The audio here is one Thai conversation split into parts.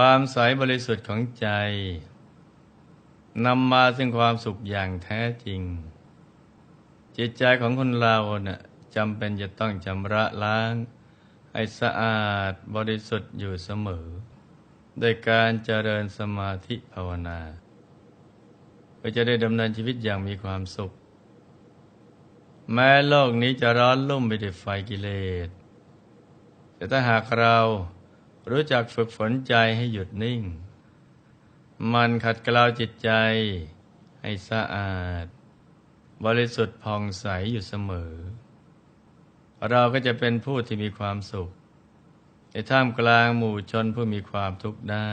ความใสบริสุทธิ์ของใจนำมาซึ่งความสุขอย่างแท้จริง จิตใจของคนเราเนะ่ะจำเป็นจะต้องชำระล้าง ให้สะอาดบริสุทธิ์อยู่เสมอโดยการเจริญสมาธิภาวนาเพื่อจะได้ดำเนินชีวิตอย่างมีความสุข แม้โลกนี้จะร้อนลุ่มไปด้วยไฟกิเลสแต่ถ้าหากเรา รู้จักฝึกฝนใจให้หยุดนิ่ง มันขัดเกลาจิตใจ ให้สะอาด บริสุทธิ์ผ่องใสอยู่เสมอ เราก็จะเป็นผู้ที่มีความสุขในท่ามกลางหมู่ชนผู้มีความทุกข์ได้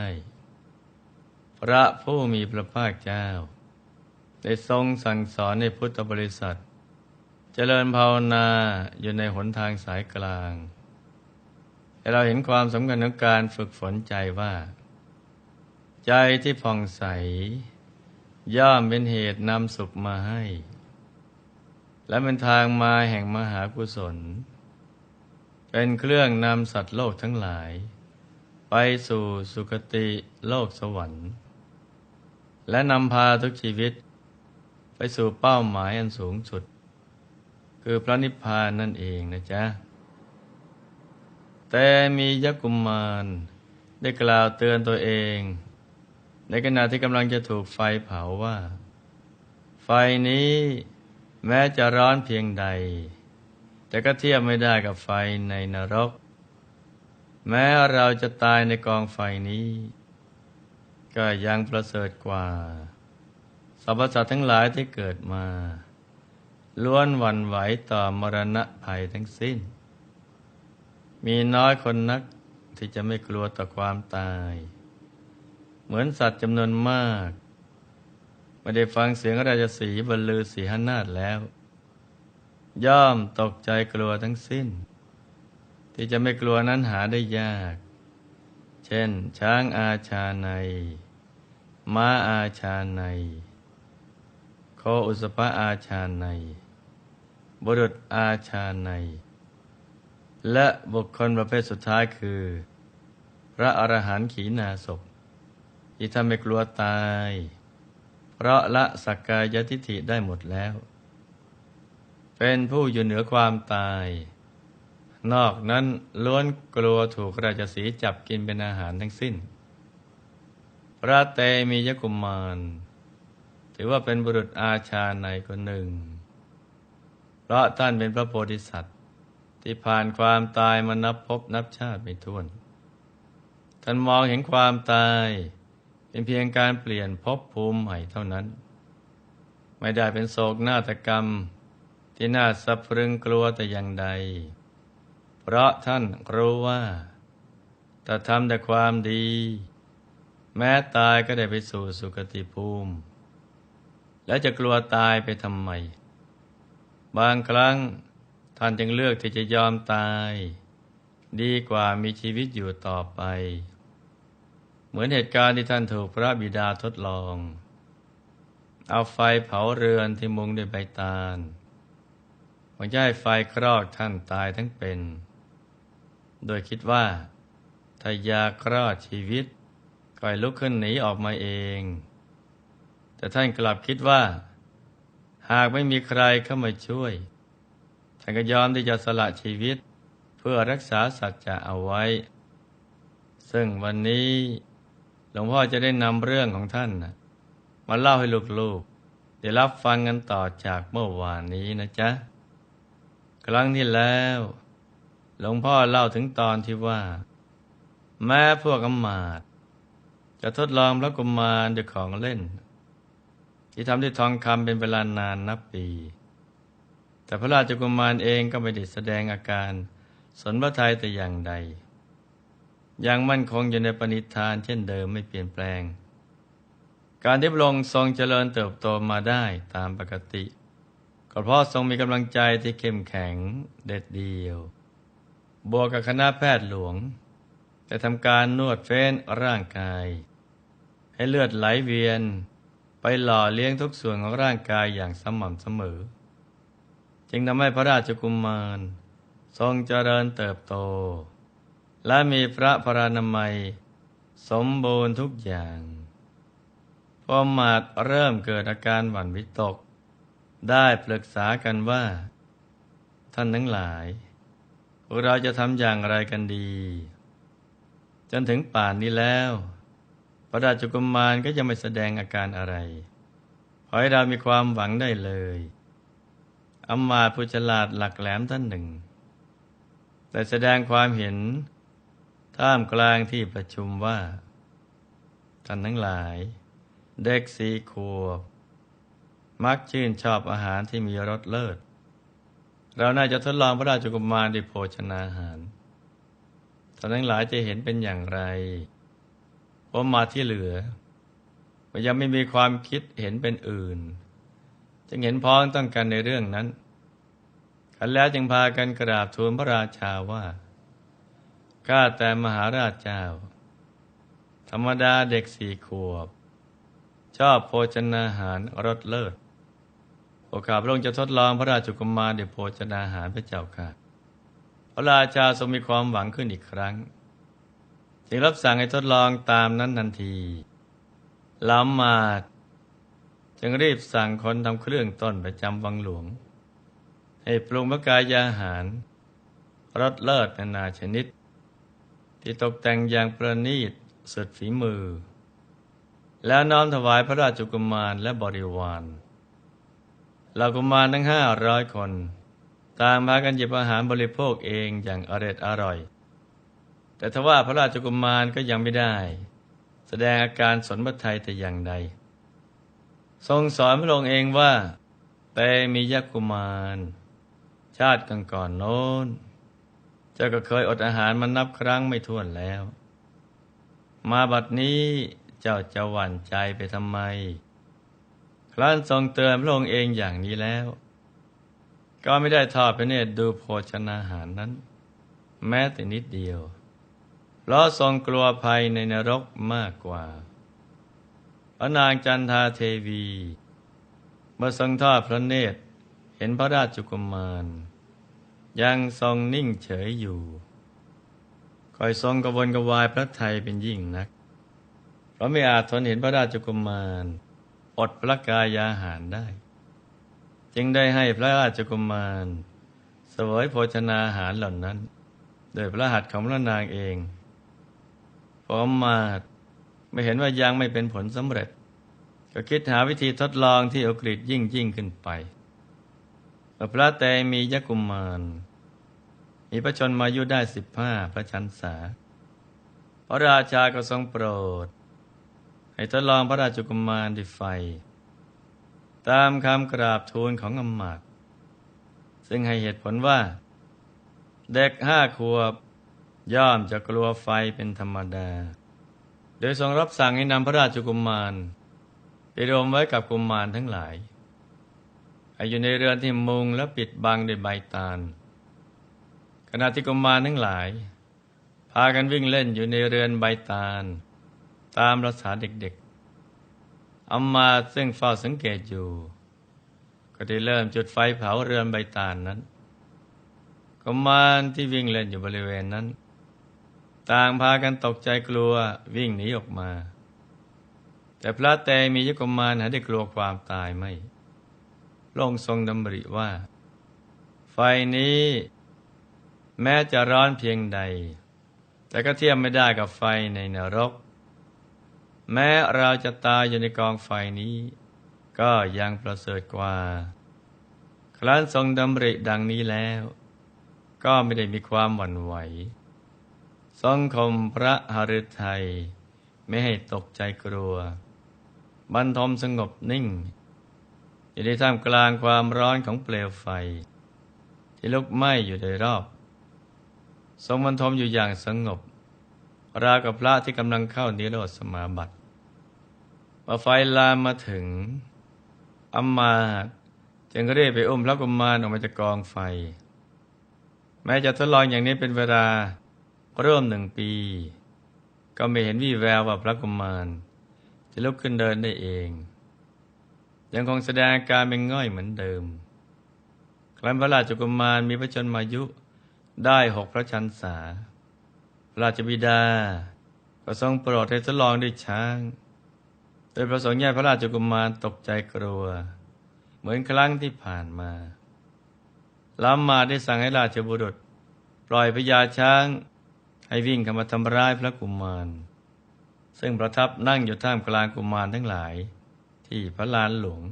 พระผู้มีพระภาคเจ้า ได้ทรงสั่งสอนในพุทธบริษัท เจริญภาวนาอยู่ในหนทางสายกลาง แต่เราเห็นความสำคัญของการฝึกฝนใจว่า ใจที่ผ่องใส ย่อมเป็นเหตุนำสุขมาให้ และเป็นทางมาแห่งมหากุศล เป็นเครื่องนำสัตว์โลกทั้งหลาย ไปสู่สุคติโลกสวรรค์ และนำพาทุกชีวิต ไปสู่เป้าหมายอันสูงสุด คือพระนิพพานนั่นเองนะจ๊ะ แต่มียักษ์กุมมารได้กล่าวเตือนตัวเอง ในขณะที่กำลังจะถูกไฟเผาว่า ไฟนี้แม้จะร้อนเพียงใด แต่ก็เทียบไม่ได้กับไฟในนรก แม้เราจะตายในกองไฟนี้ ก็ยังประเสริฐกว่าสรรพสัตว์ทั้งหลายที่เกิดมา ล้วนหวั่นไหวต่อมรณะภัยทั้งสิ้น มีน้อยคนนักที่จะไม่กลัวต่อความตาย เหมือนสัตว์จำนวนมากไม่ได้ฟังเสียงราชสีบรรลือสีหนาฏแล้ว ย่อมตกใจกลัวทั้งสิ้น ที่จะไม่กลัวนั้นหาได้ยาก เช่น ช้างอาชาในม้าอาชาในโคอุสภะอาชาใน บุรุษอาชาใน และบุคคลประเภทสุดท้ายคือ พระอรหันต์ขีณาศพที่ทำให้กลัวตาย เพราะละสักกายทิฏฐิได้หมดแล้ว เป็นผู้อยู่เหนือความตาย นอกนั้นล้วนกลัวถูกราชสีจับกินเป็นอาหารทั้งสิ้น พระเตมียกุมมาร ถือว่าเป็นบุรุษอาชาในคนหนึ่ง เพราะท่านเป็นพระโพธิสัตว์ ที่ผ่านความตายมานับพบนับชาติไม่ถ้วน ท่านมองเห็นความตาย เป็นเพียงการเปลี่ยนภพภูมิใหม่เท่านั้น ไม่ได้เป็นโศกนาฏกรรม ที่น่าสะพรึงกลัวแต่อย่างใด เพราะท่านรู้ว่าถ้าทำแต่ความดี แม้ตายก็ได้ไปสู่สุคติภูมิ แล้วจะกลัวตายไปทำไม บางครั้งานจึงเลือกที่จะยอมตาย ดีกว่ามีชีวิตอยู่ต่อไป เหมือนเหตุการณ์ที่ท่านถูกพระบิดาทดลอง เอาไฟเผาเรือนที่มุงด้วยใบตาลหวังจะให้ไฟครอกท่านตายทั้งเป็น โดยคิดว่าถ้ายาครอดชีวิตก็ให้ลุกขึ้นหนีออกมาเอง แต่ท่านกลับคิดว่า หากไม่มีใครเข้ามาช่วย ท่านก็ยอมที่จะสละชีวิต เพื่อรักษาสัจจะเอาไว้ ซึ่งวันนี้หลวงพ่อจะได้นำเรื่องของท่านมาเล่าให้ลูกๆได้รับฟังกันต่อจากเมื่อวานนี้นะจ๊ะ ครั้งที่แล้ว หลวงพ่อเล่าถึงตอนที่ว่า แม้พวกอมาตจะทดลองพระกุมารด้วยของเล่น ที่ทำด้วยทองคำเป็นเวลานานนับปี แต่พระราชกุมารเองก็ไม่ได้แสดงอาการ สนพระทัยแต่อย่างใด ยังมั่นคงอยู่ในปณิธานเช่นเดิมไม่เปลี่ยนแปลง การที่พระองค์ทรงเจริญเติบโตมาได้ตามปกติ ก็เพราะทรงมีกำลังใจที่เข้มแข็งเด็ดเดียว บวกกับคณะแพทย์หลวงจะทำการนวดเฟ้นร่างกาย ให้เลือดไหลเวียน ไปหล่อเลี้ยงทุกส่วนของร่างกายอย่างสม่ำเสมอ จึงทำให้พระราชกุมาร ทรงเจริญเติบโต และมีพระพรานามัย สมบูรณ์ทุกอย่างพอมาดเริ่มเกิดอาการหวั่นวิตก ได้ปรึกษากันว่า ท่านทั้งหลายพวกเราจะทำอย่างไรกันดี จนถึงป่านนี้แล้ว พระราชกุมารก็ยังไม่แสดงอาการอะไร ขอให้เรามีความหวังได้เลย อำมาตย์ผู้ฉลาดหลักแหลมท่านหนึ่ง แต่แสดงความเห็นท่ามกลางที่ประชุมว่า ท่านทั้งหลาย เด็กสีขวบมักชื่นชอบอาหารที่มีรสเลิศ เราน่าจะทดลองพระราชกุมารด้วยโภชนาอาหาร ท่านทั้งหลายจะเห็นเป็นอย่างไรเพราะมาที่เหลือยังไม่มีความคิดเห็นเป็นอื่น จึงเห็นพ้องต้องกันในเรื่องนั้นกันแล้วจึงพากันกราบทูลพระราชาว่าข้าแต่มหาราชเจ้า ธรรมดาเด็กสี่ขวบ ชอบโภชนาหารรสเลิศโอกาสพระองค์จะทดลองพระราชกุมารด้วยโภชนาหารพระเจ้าค่ะพระราชาทรงมีความหวังขึ้นอีกครั้ง จึงรับสั่งให้ทดลองตามนั้นทันทีล้ำมาด จึงรีบสั่งคนทำเครื่องต้นประจำวังหลวง ให้ปรุงพระกายาหารรสเลิศนานาชนิด ที่ตกแต่งอย่างประณีตสุดฝีมือ แล้วน้อมถวายพระราชกุมารและบริวารเหล่ากุมารทั้งห้าร้อยคน ต่างมากันหยิบอาหารบริโภคเองอย่างอร็ดอร่อย แต่ทว่าพระราชกุมารก็ยังไม่ได้ แสดงอาการสนพระทัยแต่อย่างใด ทรงสอนพระองค์เองว่าแต่มียักุมาร ชาติก่อนก่อนโน้นเจ้าก็เคยอดอาหารมานับครั้งไม่ถ้วนแล้ว มาบัดนี้เจ้าจะหวั่นใจไปทำไม ครั้นทรงเตือนพระองค์เองอย่างนี้แล้ว ก็ไม่ได้ทอดพระเนตรดูโภชนาหารนั้น แม้แต่นิดเดียวเพราะทรงกลัวภัยในนรกมากกว่า พระนางจันทาเทวีเมื่อทรงทอดพระเนตรเห็นพระราชกุมาร ยังทรงนิ่งเฉยอยู่ คอยทรงกระวนกระวายพระไทยเป็นยิ่งนัก เพราะไม่อาจทนเห็นพระราชกุมาร อดพระกายาหารได้ จึงได้ให้พระราชกุมารเสวยโภชนาอาหารเหล่านั้น โดยพระหัตถ์ของพระนางเองพอมา ไม่เห็นว่ายังไม่เป็นผลสำเร็จ ก็คิดหาวิธีทดลองที่อกฤษยิ่งยิ่งขึ้นไปพระเตมียกุมาร มีพระชนมายุได้สิบห้าพระชันษา พระราชาก็ทรงโปรด ให้ทดลองพระราชกุมารด้วยไฟ ตามคำกราบทูลของอำมาตย์ซึ่งให้เหตุผลว่า เด็กห้าขวบย่อมจะกลัวไฟเป็นธรรมดา ดยทรงรับสั่งให้นำพระราชกุมารไปรวมไว้กับกุมารทั้งหลายอยู่ในเรือนที่มุงและปิดบังด้วยใบตาล ขณะที่กุมารทั้งหลาย พากันวิ่งเล่นอยู่ในเรือนใบตาล ตามรักษาเด็กๆอามาซึ่งเฝ้าสังเกตอยู่ ก็ได้เริ่มจุดไฟเผาเรือนใบตาลนั้นกุมารที่วิ่งเล่นอยู่บริเวณนั้น ต่างพากันตกใจกลัววิ่งหนีออกมา แต่พระเตมียกุมารหาได้กลัวความตายไม่พระองทรงดำริว่า ไฟนี้ แม้จะร้อนเพียงใด แต่ก็เทียบไม่ได้กับไฟในนรก แม้เราจะตายอยู่ในกองไฟนี้ ก็ยังประเสริฐกว่า ครั้นทรงดำริดังนี้แล้ว ก็ไม่ได้มีความหวั่นไหว ทรงคมพระหฤทัยไม่ให้ตกใจกลัว บรรทมสงบนิ่ง อยู่ในท่ามกลางความร้อนของเปลวไฟ ที่ลุกไหม้อยู่โดยรอบ ทรงบรรทมอยู่อย่างสงบ ราวกับพระที่กำลังเข้านิโรธสมาบัติพอไฟลามมาถึงอัมมาจึงเรีบไปอุ้มพระกุมารออกมาจากกองไฟ แม้จะทดลองอย่างนี้เป็นเวลา ร่วมหนึ่งปี ก็ไม่เห็นวี่แววว่าพระกุมาร จะลุกขึ้นเดินได้เอง ยังคงแสดงอาการเป็นง่อยเหมือนเดิม ครั้นพระราชกุมารมีพระชนมายุได้หกพระชันษา พระราชบิดา ก็ทรงโปรดให้ทดลองด้วยช้าง โดยประสงค์ให้พระราชกุมารตกใจกลัว เหมือนครั้งที่ผ่านมาล้ำมาได้สั่งให้ราชบุรุษ ปล่อยพญาช้าง ให้วิ่งเข้ามาทำร้ายพระกุมาร ซึ่งประทับนั่งอยู่ท่ามกลางกุมารทั้งหลาย ที่พระลานหลวง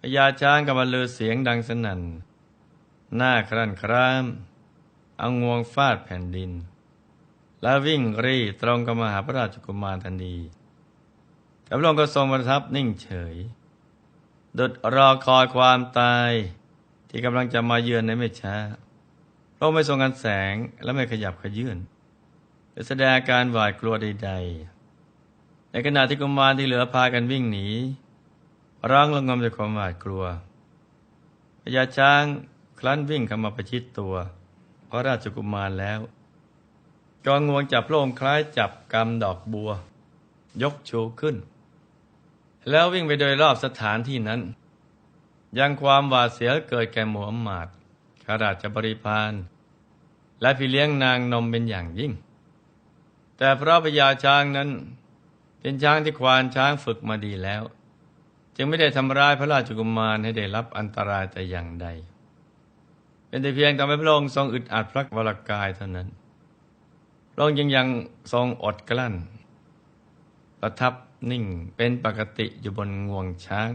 พญาช้างกำลังลือเสียงดังสนั่น หน้าครั่นครามเอางวงฟาดแผ่นดิน แล้ววิ่งรีตรงกับมาหาพระราชกุมารทันทีแต่พระองค์ก็ทรงประทับนิ่งเฉยดุดรอคอยความตายที่กำลังจะมาเยือนในไม่ช้าพระองค์ไม่ทรงกันแสงและไม่ขยับขยื่น หรือแสดงอาการหวาดกลัวใด ๆ ในขณะที่กุมารที่เหลือพากันวิ่งหนีร้องระงมด้วยความหวาดกลัวพญาช้างคลั้นวิ่งเข้ามาประชิดตัว พระราชกุมารแล้วกองงวงจับพระองคล้ายจับกำดอกบัว ยกชูขึ้น แล้ววิ่งไปโดยรอบสถานที่นั้น ยังความหวาดเสียเกิดแก่หมูฮัมมัดขาราชบริพารและพี่เลี้ยงนางนมเป็นอย่างยิ่ง แต่เพราะพญาช้างนั้น เป็นช้างที่ควานช้างฝึกมาดีแล้ว จึงไม่ได้ทำร้ายพระราชกุมารให้ได้รับอันตรายแต่อย่างใด เป็นแต่เพียงทำให้พระองค์ทรงอึดอัดพระวรากายเท่านั้นพระองค์ยังยังทรงอดกลั้น ประทับนิ่งเป็นปกติอยู่บนงวงช้าง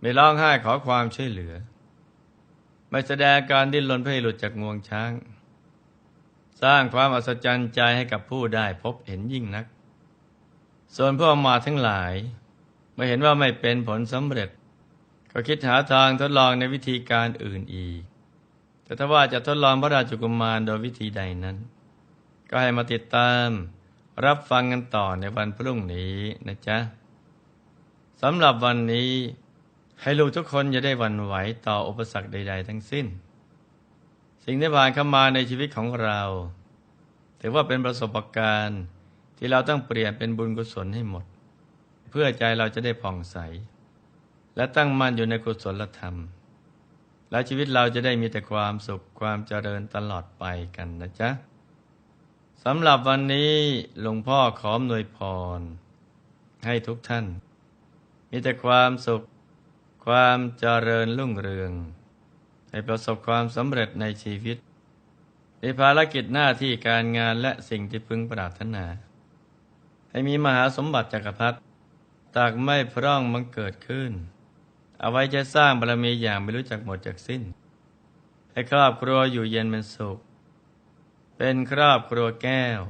ไม่ร้องไห้ขอความช่วยเหลือ ไม่แสดงการดิ้นรนเพื่อหลุดจากงวงช้าง สร้างความอัศจรรย์ใจให้กับผู้ได้พบเห็นยิ่งนัก ส่วนพวกมาทั้งหลาย เมื่อเห็นว่าไม่เป็นผลสำเร็จ ก็คิดหาทางทดลองในวิธีการอื่นอีก แต่ถ้าว่าจะทดลองพระราชกุมารโดยวิธีใดนั้น ก็ให้มาติดตามรับฟังกันต่อในวันพรุ่งนี้นะจ๊ะสำหรับวันนี้ให้ลูกทุกคนจะได้วันไหวต่ออุปสรรคใด ๆ ทั้งสิ้น สิ่งที่ผ่านเข้ามาในชีวิตของเรา ถือว่าเป็นประสบการณ์ที่เราต้องเปลี่ยนเป็นบุญกุศลให้หมด เพื่อใจเราจะได้ผ่องใส และตั้งมั่นอยู่ในกุศลธรรม และชีวิตเราจะได้มีแต่ความสุขความเจริญตลอดไปกันนะจ๊ะสำหรับวันนี้หลวงพ่อขออำนวยพร ให้ทุกท่าน มีแต่ความสุข ความเจริญรุ่งเรือง ให้ประสบความสำเร็จในชีวิต ในภารกิจหน้าที่การงานและสิ่งที่พึงปรารถนา ให้มีมหาสมบัติจักรพรรดิตากไม่พร่องมังเกิดขึ้น เอาไว้จะสร้างบารมีอย่างไม่รู้จักหมดจากสิ้น ให้ครอบครัวอยู่เย็นเป็นสุข เป็นครอบครัวแก้ว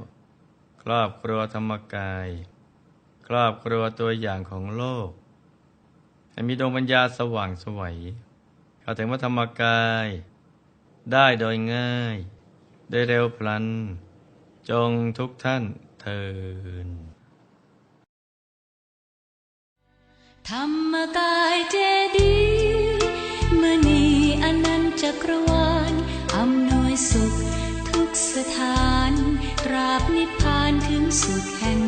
ครอบครัวธรรมกาย ครอบครัวตัวอย่างของโลก ให้มีดวงปัญญาสว่างสวัยาถึงพระธรรมกาย ได้โดยง่าย ได้เร็วพลัน จงทุกท่านเทินธรรมกายเจดีมณีอนันต์จักรวาลอำนวยสุข ทุกสถานตราบนิพพานถึงสุขแห่ง